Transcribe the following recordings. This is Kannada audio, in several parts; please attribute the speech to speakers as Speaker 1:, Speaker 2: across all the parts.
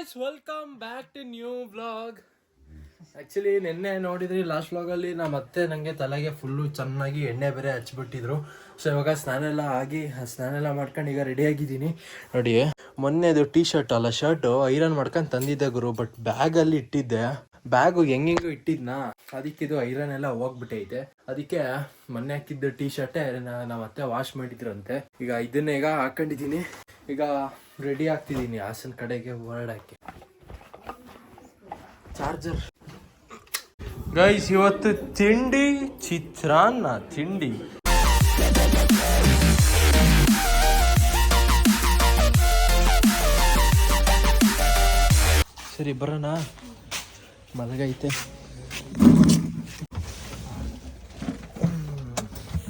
Speaker 1: Guys welcome back to new vlog actually ನಿನ್ನೆ ನೋಡಿದ್ರಿ ಲಾಸ್ಟ್ ವ್ಲಾಗಲ್ಲಿ ನಮ್ಮ ಅತ್ತೆ ನನಗೆ ತಲೆಗೆ ಫುಲ್ಲು ಚೆನ್ನಾಗಿ ಎಣ್ಣೆ ಬೇರೆ ಹಚ್ಬಿಟ್ಟಿದ್ರು. ಸೊ ಇವಾಗ ಸ್ನಾನ ಎಲ್ಲ ಆಗಿ, ಸ್ನಾನ ಎಲ್ಲ ಮಾಡ್ಕೊಂಡು ಈಗ ರೆಡಿ ಆಗಿದ್ದೀನಿ. ನೋಡಿ ಮೊನ್ನೆದು ಟೀ ಶರ್ಟ್ ಅಲ್ಲ ಶರ್ಟು ಐರನ್ ಮಾಡ್ಕೊಂಡು ತಂದಿದ್ದೆ ಗುರು ಬಟ್ ಬ್ಯಾಗಲ್ಲಿ ಇಟ್ಟಿದ್ದೆ. ಬ್ಯಾಗು ಹೆಂಗೆಂಗೋ ಇಟ್ಟಿದ್ನಾ? ಇದು ಐರನ್ ಎಲ್ಲ ಹೋಗ್ಬಿಟ್ಟೈತೆ ಅದಕ್ಕೆ ಮೊನ್ನೆ ಹಾಕಿದ್ದ ಟೀ ಶರ್ಟೇ ನಮ್ಮ ಅತ್ತೆ ವಾಶ್ ಮಾಡಿದ್ರಂತೆ. ಈಗ ಇದನ್ನ ಈಗ ಹಾಕೊಂಡಿದ್ದೀನಿ. ಈಗ ರೆಡಿ ಆಗ್ತಿದ್ದೀನಿ ಹಾಸನ ಕಡೆಗೆ ಹೊರಡಕ್ಕೆ. ಚಾರ್ಜರ್ ಗೈಸ್ ಇವತ್ತು ತಿಂಡಿ ಚಿತ್ರಾನ್ನ, ತಿಂಡಿ. ಸರಿ, ಬರೋಣ. ಮಲಗೈತೆ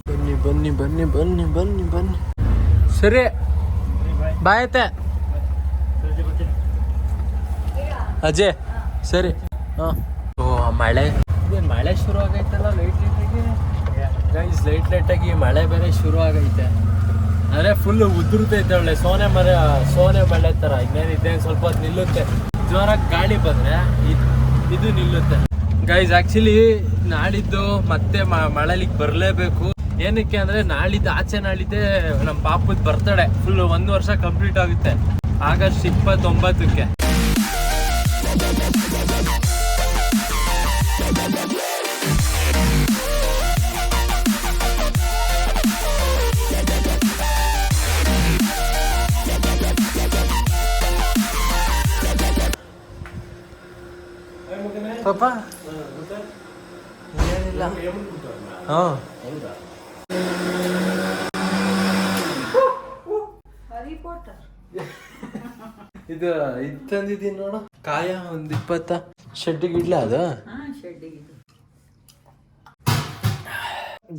Speaker 1: ಬನ್ನಿ ಬನ್ನಿ ಬನ್ನಿ ಬನ್ನಿ ಬನ್ನಿ ಬನ್ನಿ. ಸರಿ ಬಾಯ್ ಐತೆ ಅಜಯ್, ಸರಿ. ಹಾಂ. ಮಳೆ. ಮಳೆ ಶುರು ಆಗೈತಲ್ಲ ಲೈಟ್ ಲೈಟಾಗಿ ಗೈಸ್ ಲೈಟ್ ಲೈಟಾಗಿ ಮಳೆ ಬೇರೆ ಶುರು ಆಗೈತೆ. ಅಂದರೆ ಫುಲ್ ಉದುರ್ತೈತೆ ಒಳ್ಳೆ ಸೋನೆ ಮರ ಸೋನೆ ಮಳೆ ಥರ ಇನ್ನೇನು ಸ್ವಲ್ಪ ಹೊತ್ತು ನಿಲ್ಲುತ್ತೆ. ಜೋರಾಗಿ ಗಾಳಿ ಬಂದರೆ ಇದು ನಿಲ್ಲುತ್ತೆ. ಗೈಸ್ ಆ್ಯಕ್ಚುಲಿ ನಾಳಿದ್ದು ಮತ್ತೆ ಮಳೆಲಿಕ್ಕೆ ಬರಲೇಬೇಕು. ಏನಕ್ಕೆ ಅಂದರೆ ನಾಳಿದ್ದು ಆಚೆ ನಾಳಿದ್ದೆ ನಮ್ಮ ಪಾಪದ ಬರ್ತಡೆ ಫುಲ್ ಒಂದು ವರ್ಷ ಕಂಪ್ಲೀಟ್ ಆಗುತ್ತೆ. ಆಗಸ್ಟ್ ಇಪ್ಪತ್ತೊಂಬತ್ತಕ್ಕೆ. ಪಾಪ? ಏನಿಲ್ಲ. ಹಾಂ. ಇದು ಇದು ತಂದಿದ್ದೀನಿ ನೋಡು. ಕಾಯ ಒಂದು ಇಪ್ಪತ್ತ? ಶೆಡ್ಡಿಗೆ ಇಡ್ಲ ಅದು?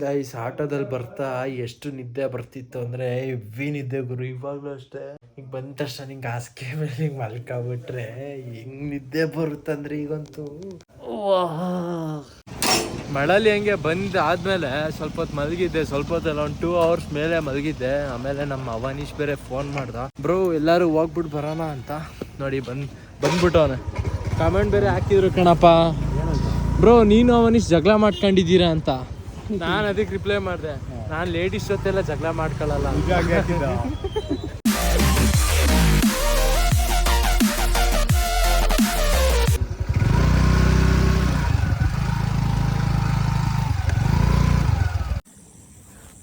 Speaker 1: ಗೈಸ್ ಆಟೋದಲ್ಲಿ ಬರ್ತಾ ಎಷ್ಟು ನಿದ್ದೆ ಬರ್ತಿತ್ತು ಅಂದ್ರೆ ಹೆವಿ ನಿದ್ದೆ ಗುರು ಇವಾಗ್ಲೂ ಅಷ್ಟೇ. ಈಗ ಬಂದ ತಕ್ಷಣ ನಿಂಗೆ ಹಾಸಿಗೆ ಮೇಲೆ ಹಿಂಗೆ ಮಲ್ಕೊಬಿಟ್ರೆ ಹೆಂಗ್ ನಿದ್ದೆ ಬರುತ್ತಂದ್ರೆ ಈಗಂತೂ. ಮಳಲಿ ಹಂಗೆ ಬಂದ ಆದಮೇಲೆ ಸ್ವಲ್ಪ ಹೊತ್ತು ಮಲಗಿದ್ದೆ, ಸ್ವಲ್ಪ ಹೊತ್ತಲ್ಲ ಒಂದು ಟೂ ಅವರ್ಸ್ ಮೇಲೆ ಮಲಗಿದ್ದೆ. ಆಮೇಲೆ ನಮ್ಮ ಅವನೀಶ್ ಬೇರೆ ಫೋನ್ ಮಾಡ್ದ. ಬ್ರೋ, ಎಲ್ಲರೂ ಹೋಗ್ಬಿಟ್ಟು ಬರೋಣ ಅಂತ. ನೋಡಿ, ಬಂದ್, ಬಂದ್ಬಿಟ್ಟವನೆ. ಕಮೆಂಟ್ ಬೇರೆ ಹಾಕಿದ್ರು ಕಣಪ್ಪ. ಬ್ರೋ, ನೀನು ಅವನೀಶ್ ಜಗಳ ಮಾಡ್ಕೊಂಡಿದ್ದೀರಾ ಅಂತ. ನಾನು ಅದಕ್ಕೆ ರಿಪ್ಲೈ ಮಾಡಿದೆ. ನಾನು ಲೇಡೀಸ್ ಜೊತೆಲ್ಲ ಜಗಳ ಮಾಡ್ಕೊಳ್ಳಲ್ಲ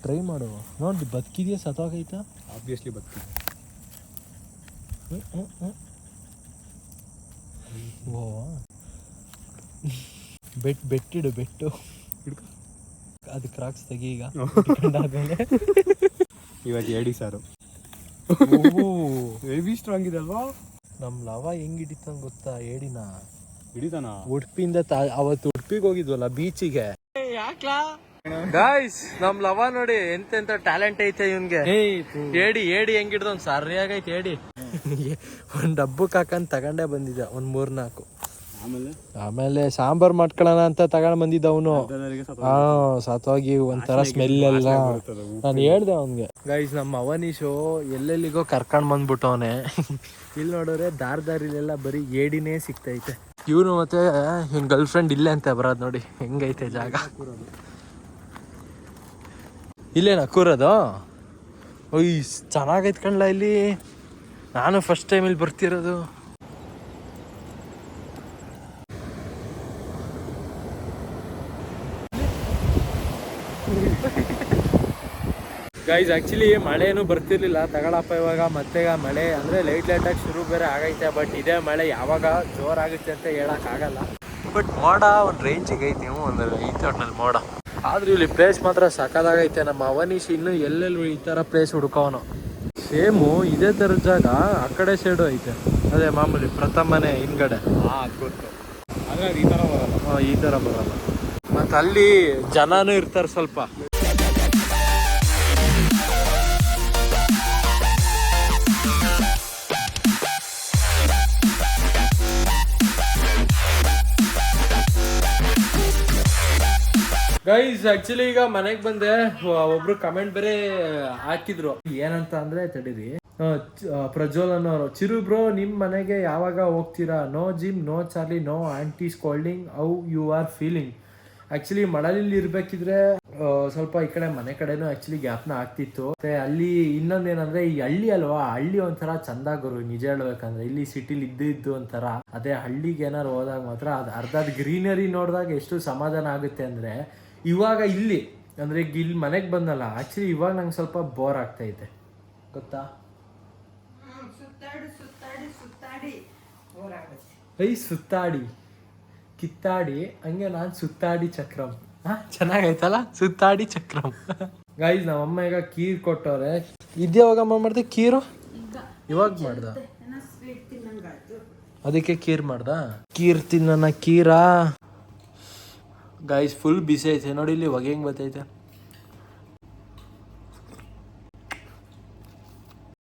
Speaker 1: ಟ್ರೈ ಮಾಡು. ನೋಡಿ ಬದುಕಿದೆಯಾ ಸತ್ತೋಗೈತಾ
Speaker 2: ಆಬ್ವಿಯಸ್ಲಿ ಬರ್ತೀವಿ
Speaker 1: ಓ. ಬೆಟ್ ಬೆಟ್ಟಿಡು ಬೆಟ್ಟು. ಅದು ಕ್ರಾಕ್ಸ್ ತೆಗಿ ಈಗ. ಆದಮೇಲೆ
Speaker 2: ಇವತ್ತು ಹೇಳಿ ಸಾರು. ಹೆವಿ ಸ್ಟ್ರಾಂಗ್ ಇದೆ ಅಲ್ವಾ?
Speaker 1: ನಮ್ಮ ಲವ ಹೆಂಗ್ ಹಿಡಿತಂಗ ಗೊತ್ತಾ ಏಡಿನ?
Speaker 2: ಹಿಡಿತಾನ?
Speaker 1: ಉಡುಪಿಯಿಂದ ತಾ- ಅವತ್ತು ಉಡುಪಿಗೆ ಹೋಗಿದ್ವಲ್ಲ ಬೀಚಿಗೆ ಗಾಯ್ಸ್ ನಮ್ ಲವ ನೋಡಿ ಎಂತೆಂತ ಟ್ಯಾಲೆಂಟ್ ಐತೆ ಇವನ್ಗೆ. ಏಡಿ ಏಡಿ ಹೆಂಗ್ ಒಂದ್ ಸರಿಯಾಗೈತೆ ಏಡಿ ಒಂದ್ ಡಬ್ಬಕ್ ಕಾಕಂದ್ ತಗೊಂಡೆ ಬಂದಿದ್ದ ಒಂದ್ ಮೂರ್ ನಾಲ್ಕು
Speaker 2: ಆಮೇಲೆ?
Speaker 1: ಆಮೇಲೆ ಸಾಂಬಾರ್ ಮಾಡ್ಕೊಳ್ಳೋಣ ಅಂತ ತಗೊಂಡ್ ಬಂದಿದ್ದ ಅವನು. ಹಾ ಸತ್ತೋಗಿ ಒಂಥರ ಸ್ಮೆಲ್ ಎಲ್ಲ. ನಾನು ಹೇಳ್ದೆ ಅವನ್ಗೆ. ಗೈಸ್ ನಮ್ಮ ಅವನೀಶು ಎಲ್ಲೆಲ್ಲಿಗೋ ಕರ್ಕೊಂಡ್ ಬಂದ್ಬಿಟ್ಟವನೆ. ಇಲ್ಲಿ ನೋಡಿದ್ರೆ ದಾರ್ ದಾರಿಲೆಲ್ಲ ಬರೀ ಏಡಿನೇ ಸಿಗ್ತೈತೆ. ಇವನು ಮತ್ತೆ ಇವನ್ ಗರ್ಲ್ ಫ್ರೆಂಡ್ ಇಲ್ಲೇ ಅಂತ ಬರೋದ್ ನೋಡಿ ಹೆಂಗೈತೆ ಜಾಗ? ಇಲ್ಲೇನಾ ಕೂರೋದು? ಓಯ್ ಚೆನ್ನಾಗೈತೆ ಕಣ್ಲ ಇಲ್ಲಿ. ನಾನು ಫಸ್ಟ್ ಟೈಮ್ ಇಲ್ಲಿ ಬರ್ತಿರೋದು. ಗೈಸ್ ಆ್ಯಕ್ಚುಲಿ ಮಳೆನೂ ಬರ್ತಿರ್ಲಿಲ್ಲ. ತಗೊಳಪ್ಪ ಇವಾಗ. ಮತ್ತೆ ಮಳೆ ಅಂದರೆ ಲೈಟ್ ಲೈಟಾಗಿ ಶುರು ಬೇರೆ ಆಗೈತೆ ಬಟ್ ಇದೇ ಮಳೆ. ಯಾವಾಗ ಜೋರಾಗುತ್ತೆ ಅಂತ ಹೇಳೋಕ್ಕಾಗಲ್ಲ ಬಟ್ ಮೋಡ ಒಂದು ರೇಂಜಿಗೆ ಐತೆ ನೀವು ಒಂದು ಈ ತೋಟ್ನಲ್ಲಿ ಮೋಡ. ಆದ್ರೂ ಇಲ್ಲಿ ಪ್ಲೇಸ್ ಮಾತ್ರ ಸಕ್ಕದಾಗೈತೆ ನಮ್ಮ ಅವನೀಶ್ ಇನ್ನು ಎಲ್ಲೆಲ್ಲಿ ಈ ತರ ಪ್ಲೇಸ್ ಹುಡ್ಕೋನು ಸೇಮು ಇದೇ ತರ ಜಾಗ ಆ ಕಡೆ ಸೈಡು ಐತೆ. ಅದೇ ಮಾಮೂಲಿ ಪ್ರಥಮನೆ ಹಿಂದ್ಗಡೆ.
Speaker 2: ಈ
Speaker 1: ತರ ಈ ಥರ ಬರಲ್ಲ. ಮತ್ತು ಅಲ್ಲಿ ಜನನೂ ಇರ್ತಾರೆ ಸ್ವಲ್ಪ. ಗೈಸ್ ಆಕ್ಚುಲಿ ಈಗ ಮನೆಗೆ ಬಂದೆ. ಒಬ್ರು ಕಮೆಂಟ್ ಬೇರೆ ಹಾಕಿದ್ರು. ಏನಂತ ಅಂದ್ರೆ ತಡೀರಿ. ಪ್ರಜ್ವಲ್ ಅನ್ನೋರು ಚಿರು ಬ್ರೋ ನಿಮ್ಮ ಮನೆಗೆ ಯಾವಾಗ ಹೋಗ್ತೀರಾ? No Jim, no Charlie, no aunty scolding, how you are feeling. Actually ಮಳಲಿಲ್ ಇರ್ಬೇಕಿದ್ರೆ ಸ್ವಲ್ಪ ಈ ಕಡೆ ಮನೆ ಕಡೆನೂ ಗ್ಯಾಪ್ನ ಆಗ್ತಿತ್ತು. ಮತ್ತೆ ಅಲ್ಲಿ ಇನ್ನೊಂದೇನಂದ್ರೆ ಈ ಹಳ್ಳಿ ಅಲ್ವಾ? ಹಳ್ಳಿ ಒಂಥರ ಚಂದ ಗುರು, ನಿಜ ಹೇಳ್ಬೇಕಂದ್ರೆ. ಇಲ್ಲಿ ಸಿಟಿಲಿ ಇದ್ದು ಇದ್ದು ಒಂಥರ. ಅದೇ ಹಳ್ಳಿಗೆ ಏನಾರು ಹೋದಾಗ ಮಾತ್ರ ಅದ್ ಅರ್ಧದ ಗ್ರೀನರಿ ನೋಡಿದಾಗ ಎಷ್ಟು ಸಮಾಧಾನ ಆಗುತ್ತೆ ಅಂದ್ರೆ ಇವಾಗ ಇಲ್ಲಿ, ಅಂದ್ರೆ ಈಗ ಇಲ್ಲಿ ಮನೆಗೆ ಬಂದಲ್ಲ ಆಕ್ಚುಲಿ ಇವಾಗ ನಂಗೆ ಸ್ವಲ್ಪ ಬೋರ್ ಆಗ್ತೈತೆ ಗೊತ್ತಾ? ಐ ಸುತ್ತಾಡಿ. ಕಿತ್ತಾಡಿ. ಹಂಗೆ ನಾನು ಸುತ್ತಾಡಿ ಚಕ್ರಂ ಚೆನ್ನಾಗೈತಲ್ಲ ಸುತ್ತಾಡಿ ಚಕ್ರಂ ನಮ್ಮ ಅಮ್ಮ ಈಗ ಕೀರ್ ಕೊಟ್ಟವ್ರೆ. ಇದ್ಯಾವಾಗಮ್ಮ ಮಾಡ್ದೆ ಕೀರು ಇವಾಗ ಮಾಡ್ದ? ಅದಕ್ಕೆ ಕೀರ್ ಮಾಡ್ದ? ಕೀರ್ ತಿನ್ನ ಕೀರಾ ಗೈಸ್ ಫುಲ್ ಬಿಸಿ ಐತೆ. ನೋಡಿ ಇಲ್ಲಿ ಹೊಗೆ ಹೆಂಗೆ ಬರ್ತೈತೆ.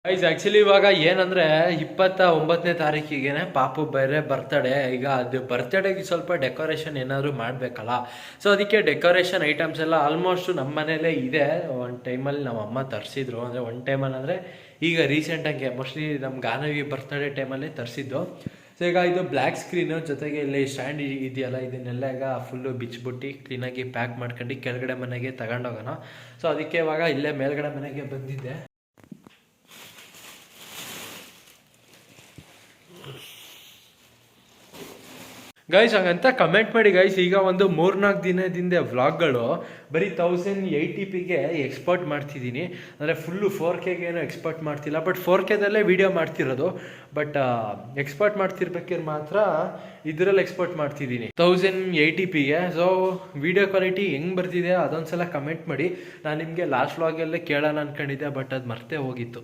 Speaker 1: ಗೈಸ್ ಆಕ್ಚುಲಿ ಇವಾಗ ಏನಂದ್ರೆ ಇಪ್ಪತ್ತ ಒಂಬತ್ತನೇ ತಾರೀಕಿಗೆನೆ ಪಾಪು ಬೇರೆ ಬರ್ತಡೇ ಈಗ ಅದು ಬರ್ತಡೇಗೆ ಸ್ವಲ್ಪ ಡೆಕೋರೇಷನ್ ಏನಾದರೂ ಮಾಡಬೇಕಲ್ಲ. ಸೊ ಅದಕ್ಕೆ ಡೆಕೋರೇಷನ್ ಐಟಮ್ಸ್ ಎಲ್ಲ ಆಲ್ಮೋಸ್ಟ್ ನಮ್ಮ ಮನೇಲೇ ಇದೆ. ಒಂದು ಟೈಮಲ್ಲಿ ನಮ್ಮ ಅಮ್ಮ ತರಿಸಿದ್ರು. ಅಂದರೆ ಒಂದು ಟೈಮಲ್ಲಿ ಅಂದರೆ ಈಗ ರೀಸೆಂಟಾಗಿ ಮೋಸ್ಟ್ಲಿ ನಮ್ಮ ಗಾನವಿ ಬರ್ತಡೇ ಟೈಮಲ್ಲೇ ತರಿಸಿದ್ದು. ಸೊ ಈಗ ಇದು ಬ್ಲ್ಯಾಕ್ ಸ್ಕ್ರೀನು ಜೊತೆಗೆ ಇಲ್ಲಿ ಸ್ಟ್ಯಾಂಡ್ ಇದೆಯಲ್ಲ, ಇದನ್ನೆಲ್ಲ ಈಗ ಫುಲ್ಲು ಬಿಚ್ಚಿಬಿಟ್ಟು ಕ್ಲೀನಾಗಿ ಪ್ಯಾಕ್ ಮಾಡ್ಕೊಂಡು ಕೆಳಗಡೆ ಮನೆಗೆ ತಗೊಂಡೋಗೋಣ. ಸೊ ಅದಕ್ಕೆ ಇವಾಗ ಇಲ್ಲೇ ಮೇಲ್ಗಡೆ ಮನೆಗೆ ಬಂದಿದ್ದೆ. ಗೈಸ್ ಹಾಗಂತ ಕಮೆಂಟ್ ಮಾಡಿ ಗೈಸ್ ಈಗ ಒಂದು ಮೂರ್ನಾಲ್ಕು ದಿನದಿಂದ ವ್ಲಾಗ್ಗಳು ಬರೀ ತೌಸಂಡ್ ಏಯ್ಟಿ ಪಿಗೆ ಎಕ್ಸ್ಪರ್ಟ್ ಮಾಡ್ತಿದ್ದೀನಿ. ಅಂದರೆ ಫುಲ್ಲು ಫೋರ್ ಕೆಗೆ ಏನೂ ಎಕ್ಸ್ಪೋರ್ಟ್ ಮಾಡ್ತಿಲ್ಲ. ಬಟ್ ಫೋರ್ ಕೆದಲ್ಲೇ ವೀಡಿಯೋ ಮಾಡ್ತಿರೋದು. ಬಟ್ ಎಕ್ಸ್ಪರ್ಟ್ ಮಾಡ್ತಿರ್ಬೇಕಾದ್ರೆ ಮಾತ್ರ ಇದರಲ್ಲಿ ಎಕ್ಸ್ಪರ್ಟ್ ಮಾಡ್ತಿದ್ದೀನಿ. ತೌಸಂಡ್ ಏಯ್ಟಿ ಪಿಗೆ ಸೊ ವಿಡಿಯೋ ಕ್ವಾಲಿಟಿ ಹೆಂಗೆ ಬರ್ತಿದೆ ಅದೊಂದ್ಸಲ ಕಮೆಂಟ್ ಮಾಡಿ. ನಾನು ನಿಮಗೆ ಲಾಸ್ಟ್ ವ್ಲಾಗಲ್ಲೇ ಕೇಳೋಣ ಅನ್ಕೊಂಡಿದ್ದೆ ಬಟ್ ಅದು ಮರ್ತೇ ಹೋಗಿತ್ತು.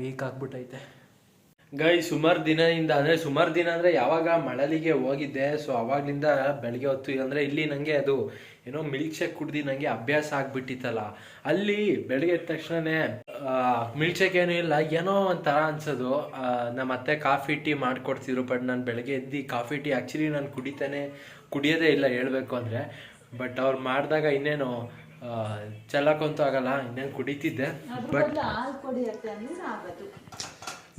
Speaker 1: ವೀಕ್ ಆಗ್ಬಿಟ್ಟೈತೆ. ಗೈ ಸುಮಾರು ದಿನದಿಂದ, ಅಂದರೆ ಸುಮಾರು ದಿನ ಅಂದರೆ ಯಾವಾಗ ಮಳಲಿಗೆ ಹೋಗಿದ್ದೆ ಸೊ ಅವಾಗಲಿಂದ ಬೆಳಗ್ಗೆ ಹೊತ್ತು, ಅಂದರೆ ಇಲ್ಲಿ ನನಗೆ ಅದು ಏನೋ ಮಿಲ್ಕ್ ಶೇಕ್ ಕುಡ್ದು ನನಗೆ ಅಭ್ಯಾಸ ಆಗ್ಬಿಟ್ಟಿತ್ತಲ್ಲ. ಅಲ್ಲಿ ಬೆಳಗ್ಗೆ ಎದ್ದ ತಕ್ಷಣನೇ ಮಿಲ್ಕ್ ಶೇಕ್ ಏನೂ ಇಲ್ಲ, ಏನೋ ಒಂಥರ ಅನ್ಸೋದು. ನಮ್ಮ ಅತ್ತೆ ಕಾಫಿ ಟೀ ಮಾಡಿಕೊಡ್ತಿದ್ರು ಬಟ್ ನಾನು ಬೆಳಗ್ಗೆ ಎದ್ದು ಕಾಫಿ ಟೀ ಆ್ಯಕ್ಚುಲಿ ನಾನು ಕುಡಿತಾನೆ, ಕುಡಿಯೋದೇ ಇಲ್ಲ ಹೇಳಬೇಕು ಅಂದರೆ. ಬಟ್ ಅವ್ರು ಮಾಡಿದಾಗ ಇನ್ನೇನು ಚೆಲ್ಲಕ್ಕಂತೂ ಆಗಲ್ಲ ಇನ್ನೇನು ಕುಡಿತಿದ್ದೆ ಬಟ್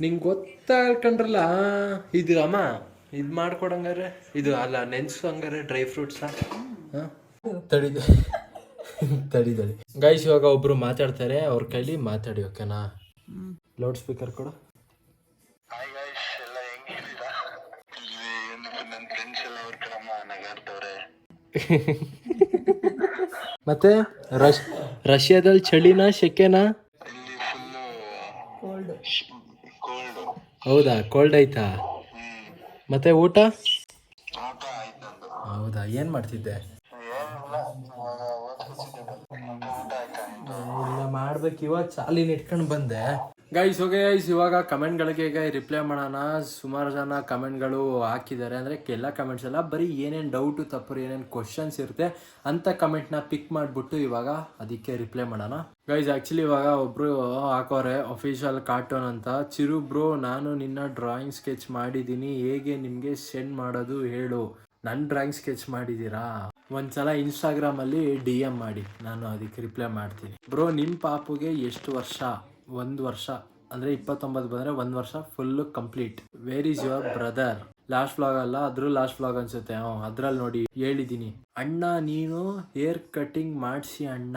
Speaker 1: ನಿಂಗೆ ಗೊತ್ತಾಗ್ಕೊಂಡ್ರಲ್ಲ ಇದು ಅಮ್ಮ ಇದು ಮಾಡ್ಕೊಡಂಗಾರೆ ಇದು ಅಲ್ಲ ನೆನ್ಸು ಹಂಗಾರೆ ಡ್ರೈ ಫ್ರೂಟ್ಸ? ತಡಿದೆ ತಡಿ ತಡಿ. ಗೈಸ್ ಇವಾಗ ಒಬ್ರು ಮಾತಾಡ್ತಾರೆ ಅವ್ರ ಕೈಲಿ ಮಾತಾಡಿ ಓಕೆನಾ? ಲೌಡ್ ಸ್ಪೀಕರ್ ಕೊಡು. ಮತ್ತೆ ರಶ್ ರಷ್ಯಾದಲ್ಲಿ ಚಳಿನಾ ಶೆಕೆನಾ
Speaker 3: ಇಲ್ಲಿ ಫುಲ್ಲು
Speaker 4: ಕೋಲ್ಡ್
Speaker 3: ಕೋಲ್ಡ್
Speaker 1: ಹೌದಾ ಕೋಲ್ಡ್ ಆಯ್ತಾ? ಮತ್ತೆ ಊಟ? ಹೌದಾ ಏನು ಮಾಡ್ತಿದ್ದೆ? ಇಲ್ಲ ಮಾಡ್ಬೇಕು. ಇವಾಗ ಚಾಲಿನ ಇಟ್ಕೊಂಡು ಬಂದೆ. ಗೈಸ್ ಓಕೆ ಗೈಸ್ ಇವಾಗ ಕಮೆಂಟ್ಗಳಿಗೆ ಗೈ ರಿಪ್ಲೈ ಮಾಡೋಣ. ಸುಮಾರು ಜನ ಕಮೆಂಟ್ಗಳು ಹಾಕಿದ್ದಾರೆ. ಅಂದರೆ ಎಲ್ಲ ಕಮೆಂಟ್ಸ್ ಎಲ್ಲ ಬರೀ ಏನೇನು ಡೌಟು ತಪ್ಪು, ಏನೇನು ಕ್ವಶನ್ಸ್ ಇರುತ್ತೆ ಅಂತ ಕಮೆಂಟ್ನ ಪಿಕ್ ಮಾಡಿಬಿಟ್ಟು ಇವಾಗ ಅದಕ್ಕೆ ರಿಪ್ಲೈ ಮಾಡೋಣ. ಗೈಸ್ ಆ್ಯಕ್ಚುಲಿ ಇವಾಗ ಒಬ್ಬರು ಹಾಕೋರೆ ಅಫಿಷಿಯಲ್ ಕಾರ್ಟೂನ್ ಅಂತ. ಚಿರು ಬ್ರೋ ನಾನು ನಿನ್ನ ಡ್ರಾಯಿಂಗ್ ಸ್ಕೆಚ್ ಮಾಡಿದ್ದೀನಿ. ಹೇಗೆ ನಿಮಗೆ ಸೆಂಡ್ ಮಾಡೋದು ಹೇಳು. ನನ್ನ ಡ್ರಾಯಿಂಗ್ ಸ್ಕೆಚ್ ಮಾಡಿದ್ದೀರಾ? ಒಂದ್ಸಲ ಇನ್ಸ್ಟಾಗ್ರಾಮಲ್ಲಿ ಡಿ ಎಂ ಮಾಡಿ. ನಾನು ಅದಕ್ಕೆ ರಿಪ್ಲೈ ಮಾಡ್ತೀನಿ. ಬ್ರೋ ನಿಮ್ಮ ಪಾಪುಗೆ ಎಷ್ಟು ವರ್ಷ? ಒಂದು ವರ್ಷ, ಅಂದ್ರೆ ಇಪ್ಪತ್ತೊಂಬತ್ತು ಬಂದ್ರೆ ಒಂದು ವರ್ಷ full complete where is your brother last vlog ಅಲ್ಲ ಅದ್ರ ಲಾಸ್ಟ್ ವ್ಲಾಗ್ ಅನ್ಸುತ್ತೆ. ಹಾಂ ಅದ್ರಲ್ಲಿ ನೋಡಿ ಹೇಳಿದ್ದೀನಿ ಅಣ್ಣ, ನೀನು ಹೇರ್ ಕಟಿಂಗ್ ಮಾಡಿಸಿ ಅಣ್ಣ.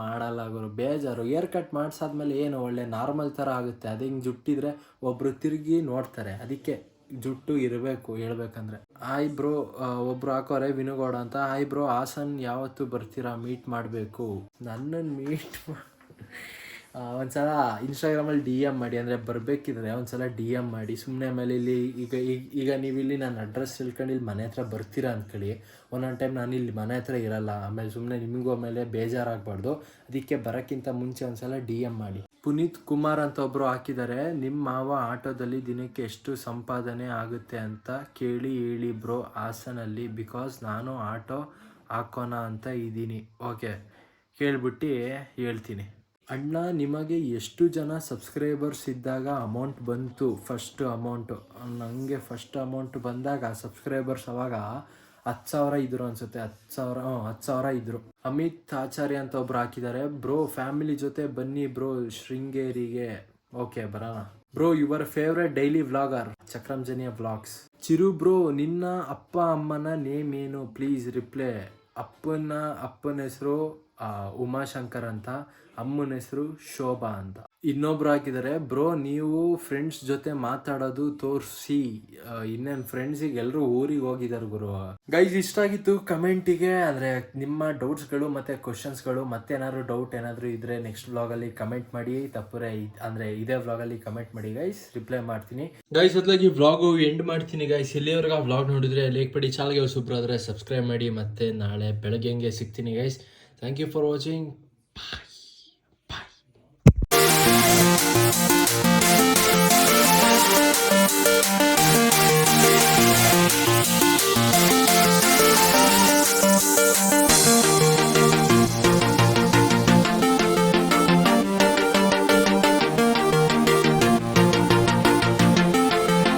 Speaker 1: ಮಾಡಲ್ಲ ಗುರು, ಬೇಜಾರು. ಹೇರ್ ಕಟ್ ಮಾಡಿಸಾದ್ಮೇಲೆ ಏನು, ಒಳ್ಳೆ ನಾರ್ಮಲ್ ಥರ ಆಗುತ್ತೆ. ಅದು ಹಿಂಗೆ ಜುಟ್ಟಿದ್ರೆ ಒಬ್ರು ತಿರುಗಿ ನೋಡ್ತಾರೆ. ಅದಕ್ಕೆ ಜುಟ್ಟು ಇರಬೇಕು, ಹೇಳ್ಬೇಕಂದ್ರೆ. ಆಯ್ ಬ್ರೋ ಒಬ್ರು ಹಾಕೋರೆ, ವಿನುಗೌಡ ಅಂತ. ಆಯ್ ಬ್ರೋ ಹಾಸನ್, ಯಾವತ್ತು ಬರ್ತೀರಾ? ಮೀಟ್ ಮಾಡಬೇಕು. ನನ್ನನ್ನು ಮೀಟ್ ಒಂದ್ಸಲ ಇನ್ಸ್ಟಾಗ್ರಾಮಲ್ಲಿ ಡಿ ಎಂ ಮಾಡಿ, ಅಂದರೆ ಬರಬೇಕಿದ್ರೆ ಒಂದ್ಸಲ ಡಿ ಎಂ ಮಾಡಿ ಸುಮ್ಮನೆ ಆಮೇಲೆ ಇಲ್ಲಿ ಈಗ ಈಗ ಈಗ ನೀವು ಇಲ್ಲಿ ನಾನು ಅಡ್ರೆಸ್ ತಿಳ್ಕೊಂಡು ಇಲ್ಲಿ ಮನೆ ಹತ್ರ ಬರ್ತೀರಾ ಅಂದ್ಕೊಳ್ಳಿ ಒಂದೊಂದು ಟೈಮ್ ನಾನು ಇಲ್ಲಿ ಮನೆ ಹತ್ರ ಇರಲ್ಲ, ಆಮೇಲೆ ಸುಮ್ಮನೆ ನಿಮಗೂ ಆಮೇಲೆ ಬೇಜಾರಾಗಬಾರ್ದು. ಅದಕ್ಕೆ ಬರೋಕ್ಕಿಂತ ಮುಂಚೆ ಒಂದ್ಸಲ ಡಿ ಎಂ ಮಾಡಿ. ಪುನೀತ್ ಕುಮಾರ್ ಅಂತ ಒಬ್ಬರು ಹಾಕಿದ್ದಾರೆ ನಿಮ್ಮ ಮಾವ ಆಟೋದಲ್ಲಿ ದಿನಕ್ಕೆ ಎಷ್ಟು ಸಂಪಾದನೆ ಆಗುತ್ತೆ ಅಂತ ಕೇಳಿ ಹೇಳಿ ಬ್ರೋ, ಹಾಸನಲ್ಲಿ ಬಿಕಾಸ್ ನಾನು ಆಟೋ ಹಾಕೋಣ ಅಂತ ಇದ್ದೀನಿ. ಓಕೆ ಕೇಳ್ಬಿಟ್ಟು ಹೇಳ್ತೀನಿ. ಅಣ್ಣ, ನಿಮಗೆ ಎಷ್ಟು ಜನ ಸಬ್ಸ್ಕ್ರೈಬರ್ಸ್ ಇದ್ದಾಗ ಅಮೌಂಟ್ ಬಂತು? ಫಸ್ಟ್ ಅಮೌಂಟು ನನಗೆ ಫಸ್ಟ್ ಅಮೌಂಟ್ ಬಂದಾಗ ಸಬ್ಸ್ಕ್ರೈಬರ್ಸ್ ಅವಾಗ ಹತ್ತು ಸಾವಿರ ಇದ್ರು ಅನ್ಸುತ್ತೆ. ಹತ್ತು ಸಾವಿರ ಹ್ಞೂ ಹತ್ತು ಸಾವಿರ ಇದ್ರು. ಅಮಿತ್ ಆಚಾರ್ಯ ಅಂತ ಒಬ್ರು ಹಾಕಿದ್ದಾರೆ. ಬ್ರೋ ಫ್ಯಾಮಿಲಿ ಜೊತೆ ಬನ್ನಿ ಬ್ರೋ ಶೃಂಗೇರಿಗೆ. ಓಕೆ ಬರೋಣ. Bro your favourite daily vlogger ಚಕ್ರಂಜನಿಯ vlogs Chiru bro, ನಿನ್ನ ಅಪ್ಪ ಅಮ್ಮನ ನೇಮ್ ಏನು? ಪ್ಲೀಸ್ ರಿಪ್ಲೈ ಅಪ್ಪನ ಅಪ್ಪನ ಹೆಸರು ಉಮಾಶಂಕರ್ ಅಂತ. ಅಮ್ಮನ ಹೆಸರು ಶೋಭಾ ಅಂತ. ಇನ್ನೊಬ್ರು ಹಾಕಿದ್ದಾರೆ ಬ್ರೋ, ನೀವು ಫ್ರೆಂಡ್ಸ್ ಜೊತೆ ಮಾತಾಡೋದು ತೋರಿಸಿ. ಇನ್ನೇನು ಫ್ರೆಂಡ್ಸಿಗೆ ಎಲ್ಲರೂ ಊರಿಗೆ ಹೋಗಿದ್ದಾರೆ ಗುರು. ಗೈಸ್ ಇಷ್ಟ ಆಗಿತ್ತು ಕಮೆಂಟಿಗೆ ಅಂದರೆ ನಿಮ್ಮ ಡೌಟ್ಸ್ಗಳು ಮತ್ತು ಕ್ವಶನ್ಸ್ಗಳು ಮತ್ತೇನಾದ್ರು ಡೌಟ್ ಏನಾದರೂ ಇದ್ದರೆ ನೆಕ್ಸ್ಟ್ ವ್ಲಾಗಲ್ಲಿ ಕಮೆಂಟ್ ಮಾಡಿ. ತಪ್ಪರೆ ಅಂದರೆ ಇದೇ ವ್ಲಾಗಲ್ಲಿ ಕಮೆಂಟ್ ಮಾಡಿ ಗೈಸ್ ರಿಪ್ಲೈ ಮಾಡ್ತೀನಿ. ಗೈಸ್ ಅದ್ಲಾಗಿ ವ್ಲಾಗು ಎಂಡ್ ಮಾಡ್ತೀನಿ ಗೈಸ್ ಇಲ್ಲಿವರೆಗೆ ಆ ವ್ಲಾಗ್ ನೋಡಿದ್ರೆ ಲೈಕ್ ಪಡಿ ಚಾನಲ್ಗೆ ಸೂಪರ್ ಆದರೆ ಸಬ್ಸ್ಕ್ರೈಬ್ ಮಾಡಿ, ಮತ್ತೆ ನಾಳೆ ಬೆಳಗ್ಗೆ ಹಂಗೆ ಸಿಗ್ತೀನಿ guys thank you for watching bye